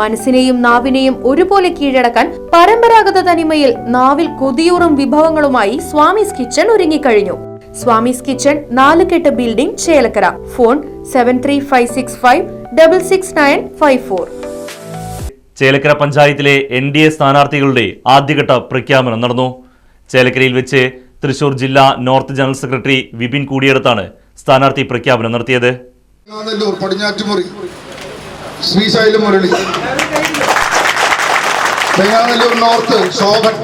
മനസ്സിനെയും നാവിനെയും ഒരുപോലെ കീഴടക്കാൻ പരമ്പരാഗത തനിമയിൽ നാവിൽ കൊതിയൂറും വിഭവങ്ങളുമായി സ്വാമിസ് കിച്ചൺ ഒരുങ്ങിക്കഴിഞ്ഞു. Swami's kitchen Nalukettu building Chelakkara. Phone seven three five six five double six nine five four Chelakkara പഞ്ചായത്തിലെ എൻ ഡി എ സ്ഥാനാർത്ഥികളുടെ ആദ്യഘട്ട പ്രഖ്യാപനം നടന്നു. ചേലക്കരയിൽ വെച്ച് തൃശൂർ ജില്ലാ നോർത്ത് ജനറൽ സെക്രട്ടറി വിപിൻ കൂടിയെടുത്താണ് സ്ഥാനാർത്ഥി പ്രഖ്യാപനം നടത്തിയത്. പടിഞ്ഞാറ്റുമുറി. ശ്രീശൈല മുരളി. വെങ്ങാനല്ലൂർ നോർത്ത് ശോഭൻ.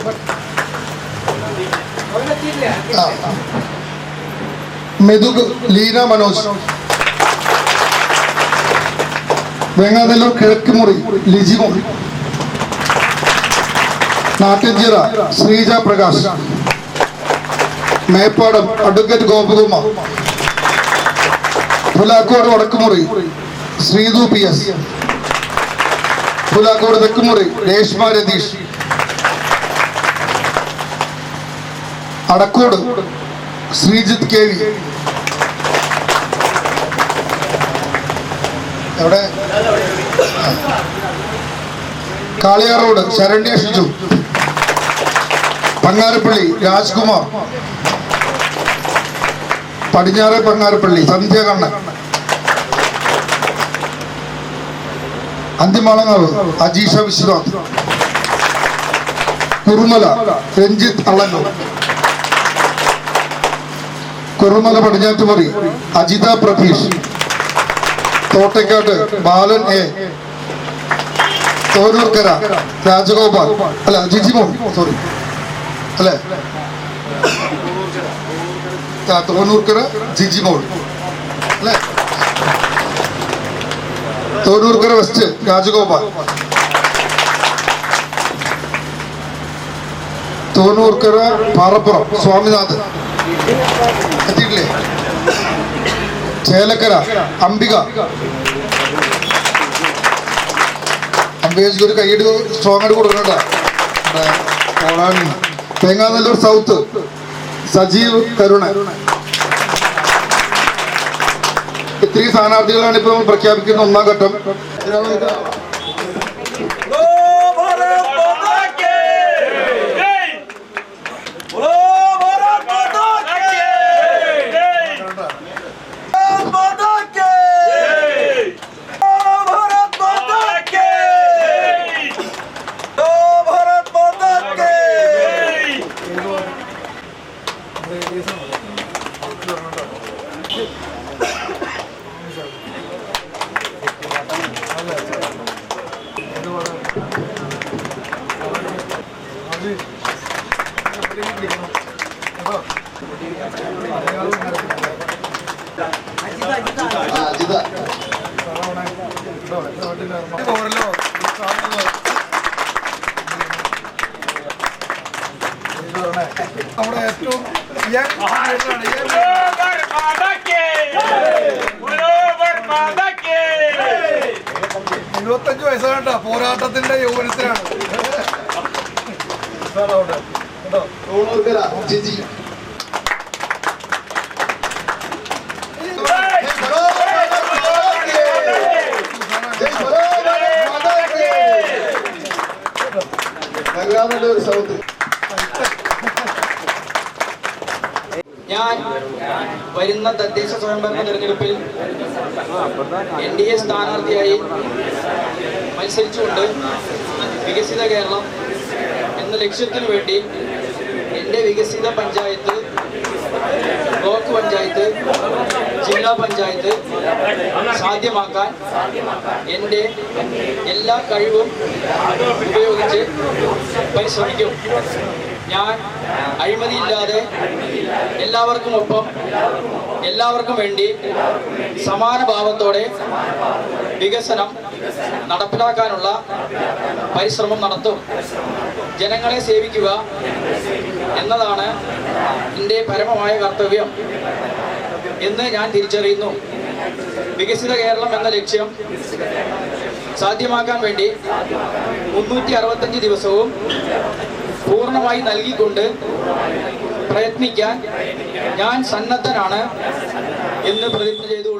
മെതുക് ലീന മനോജ്. വെങ്ങാനല്ലൂർ കിഴക്ക് മുറി Lijimo Nattinchira Sreeja Prakash. Meppadam advocate Gopakumar Pulakkode Vadakkumuri. Sreethu P S. Pulakkode Thekkumuri Reshma Ratheesh. Adakkode Sreejith K V. എവിടെ? കാളിയാർ റോഡ് ശരണ്യ ഷിജു. പങ്ങാരപ്പള്ളി രാജ്കുമാർ. പടിഞ്ഞാറെ പങ്ങാരപ്പള്ളി സന്ധ്യ കണ്ണൻ. അന്തിമാളങ്ങാവ് അജീഷ വിശ്വനാഥ്. കുറുമല രഞ്ജിത്ത് അളങ്ങൾ കുറുമല പടിഞ്ഞാറ്റുമറി അജിത പ്രതീഷ് തോട്ടയ്ക്കാട്ട് ബാലൻ എ. തോരൂർക്കര രാജഗോപാൽ. അല്ല ജിജിമോൻ സോറി അല്ലേ? തോന്നൂർക്കര ജിജിമോൾ അല്ലേ? തോന്നൂർക്കര വെസ്റ്റ് രാജഗോപാൽ. തോന്നൂർക്കര പാറപ്പുറം സ്വാമിനാഥൻ. എത്തിയിട്ടില്ലേ? ചേലക്കര അംബിക. അംബികയ്ക്ക് ഒരു കൈയ്യടി സ്ട്രോങ് ആയിട്ട് കൊടുക്കണട്ടാ തേങ്ങാനല്ലൂർ സൗത്ത്. സജീവ് കരുണൻ ഇത്രയും സ്ഥാനാർത്ഥികളാണ് ഇപ്പൊ നമ്മൾ പ്രഖ്യാപിക്കുന്ന ഒന്നാം ഘട്ടം. സെക്രട്ടറി നമ്മുടെ ഏറ്റവും എഴുപത്തഞ്ച് വയസ്സാണ് കേട്ടോ. പോരാട്ടത്തിന്റെ യൗവനത്തിലാണ് സാറവിടെ ഞാൻ വരുന്ന തദ്ദേശ സ്വയംഭരണ തെരഞ്ഞെടുപ്പിൽ എൻ ഡി എ സ്ഥാനാർത്ഥിയായി മത്സരിച്ചുകൊണ്ട് വികസിത കേരളം എന്ന ലക്ഷ്യത്തിനു വേണ്ടി എന്റെ വികസിത പഞ്ചായത്ത് ബ്ലോക്ക് പഞ്ചായത്ത് ജില്ലാ പഞ്ചായത്ത് സാധ്യമാക്കാൻ എന്റെ എല്ലാ കഴിവും ഉപയോഗിച്ച് പരിശ്രമിക്കും. ഞാൻ അഴിമതിയില്ലാതെ എല്ലാവർക്കും ഒപ്പം എല്ലാവർക്കും വേണ്ടി സമാനഭാവത്തോടെ വികസനം നടപ്പിലാക്കാനുള്ള പരിശ്രമം നടത്തും. ജനങ്ങളെ സേവിക്കുക എന്നതാണ് എന്റെ പരമമായ കർത്തവ്യം എന്ന് ഞാൻ തിരിച്ചറിയുന്നു. വികസിത കേരളം എന്ന ലക്ഷ്യം സാധ്യമാക്കാൻ വേണ്ടി മുന്നൂറ്റി അറുപത്തഞ്ച് ദിവസവും പൂർണമായി നൽകിക്കൊണ്ട് പ്രയത്നിക്കാൻ ഞാൻ സന്നദ്ധനാണ് എന്ന് പ്രതിജ്ഞ ചെയ്തുകൊള്ളുന്നു